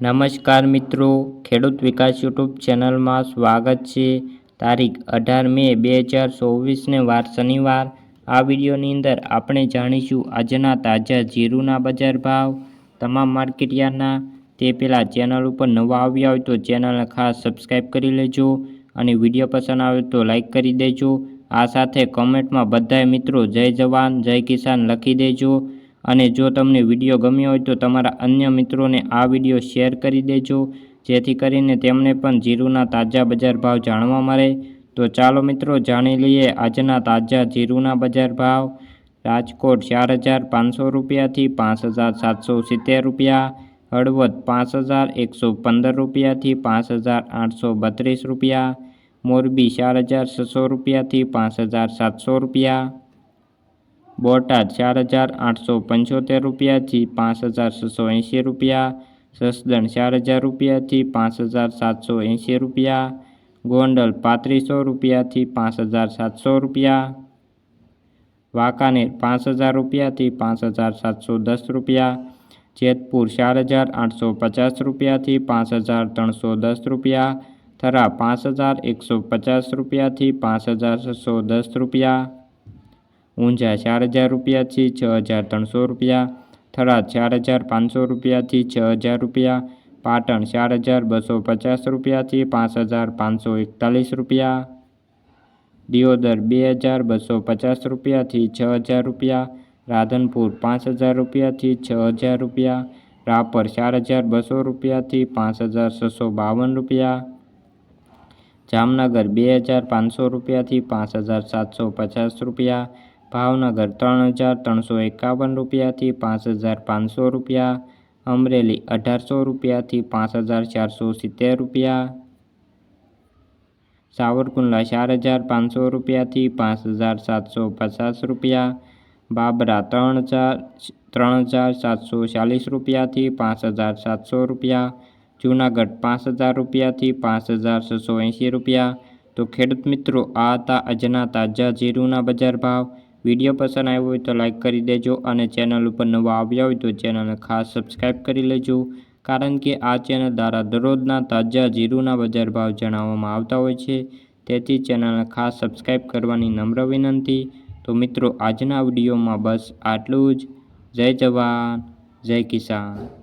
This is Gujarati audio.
નમસ્કાર મિત્રો, ખેડૂત વિકાસ યુટ્યુબ ચેનલમાં સ્વાગત છે. તારીખ અઢાર મે બે હજાર ચોવીસને વાર શનિવાર. આ વિડીયોની અંદર આપણે જાણીશું આજના તાજા જીરુના બજાર ભાવ, તમામ માર્કેટયાર્ડના તે પહેલાં ચેનલ ઉપર નવા આવ્યા હોય તો ચેનલને ખાસ સબસ્ક્રાઈબ કરી લેજો અને વીડિયો પસંદ આવે તો લાઈક કરી દેજો. આ સાથે કમેન્ટમાં બધાય મિત્રો જય જવાન, જય કિસાન લખી દેજો. અને જો તમને વીડિયો ગમ્યો હોય તો તમારા અન્ય મિત્રોને આ વીડિયો શેર કરી દેજો, જેથી કરીને તેમને પણ જીરુના તાજા બજાર ભાવ જાણવા મળે. તો ચાલો મિત્રો, જાણી લઈએ આજના તાજા જીરુના બજાર ભાવ. રાજકોટ ચાર હજાર પાંચસો રૂપિયાથી પાંચ હજાર સાતસો સિત્તેર રૂપિયા. હળવદ પાંચ હજાર એકસો પંદર રૂપિયાથી પાંચ હજાર આઠસો બત્રીસ રૂપિયા. મોરબી ચાર હજાર છસો રૂપિયાથી પાંચ હજાર સાતસો રૂપિયા. બોટાદ ચાર હજાર આઠસો પંચોતેર રૂપિયાથી પાંચ હજાર છસો એંશી રૂપિયા સસદણ ચાર હજાર રૂપિયાથી પાંચ હજાર સાતસો એંશી રૂપિયા, ગોંડલ પાંત્રીસો રૂપિયાથી પાંચ હજાર સાતસો રૂપિયા, વાંકાનેર પાંચ હજાર રૂપિયાથી પાંચ હજાર સાતસો દસ રૂપિયા, જેતપુર ચાર હજાર આઠસો પચાસ રૂપિયાથી પાંચ હજાર ત્રણસો દસ રૂપિયા, થરા પાંચ હજાર એકસો પચાસ રૂપિયાથી પાંચ હજાર છસો દસ રૂપિયા ઊંઝા ચાર હજાર રૂપિયાથી છ હજાર ત્રણસો રૂપિયા, થરાદ ચાર હજાર પાંચસો રૂપિયાથી છ હજાર રૂપિયા, પાટણ ચાર હજાર બસો પચાસ રૂપિયાથી પાંચ હજાર પાંચસો એકતાલીસ રૂપિયા, દિયોદર બે હજાર બસો પચાસ રૂપિયાથી છ હજાર રૂપિયા, રાધનપુર પાંચ હજાર રૂપિયાથી છ હજાર રૂપિયા, રાપર ચાર હજાર બસો રૂપિયાથી પાંચ હજાર છસો બાવન રૂપિયા, જામનગર બે હજાર પાંચસો રૂપિયાથી પાંચ હજાર સાતસો પચાસ રૂપિયા ભાવનગર ત્રણ હજાર ત્રણસો એકાવન રૂપિયાથી પાંચ હજાર પાંચસો રૂપિયા, અમરેલી અઢારસો રૂપિયાથી પાંચ હજાર ચારસો સિત્તેર રૂપિયા, સાવરકુંડલા ચાર હજાર પાંચસો રૂપિયાથી પાંચ હજાર સાતસો પચાસ રૂપિયા, બાબરા ત્રણ હજાર ત્રણ હજાર સાતસો ચાલીસ રૂપિયાથી પાંચ હજાર સાતસો રૂપિયા, જૂનાગઢ પાંચ હજાર રૂપિયાથી પાંચ હજાર છસો એંશી રૂપિયા. તો ખેડૂત મિત્રો, આ હતા આજના તાજા જીરુના બજાર ભાવ. વીડિયો પસંદ આવ્યો હોય તો લાઈક કરી દેજો અને ચેનલ ઉપર નવા આવ્યા હોય તો ચેનલને ખાસ સબસ્ક્રાઈબ કરી લેજો. કારણ કે આ ચેનલ દ્વારા દરરોજના તાજા જીરુના બજાર ભાવ જણાવવામાં આવતા હોય છે. તેથી ચેનલને ખાસ સબસ્ક્રાઈબ કરવાની નમ્ર વિનંતી. તો મિત્રો, આજના વિડીયોમાં બસ આટલું જ. જય જવાન, જય કિસાન.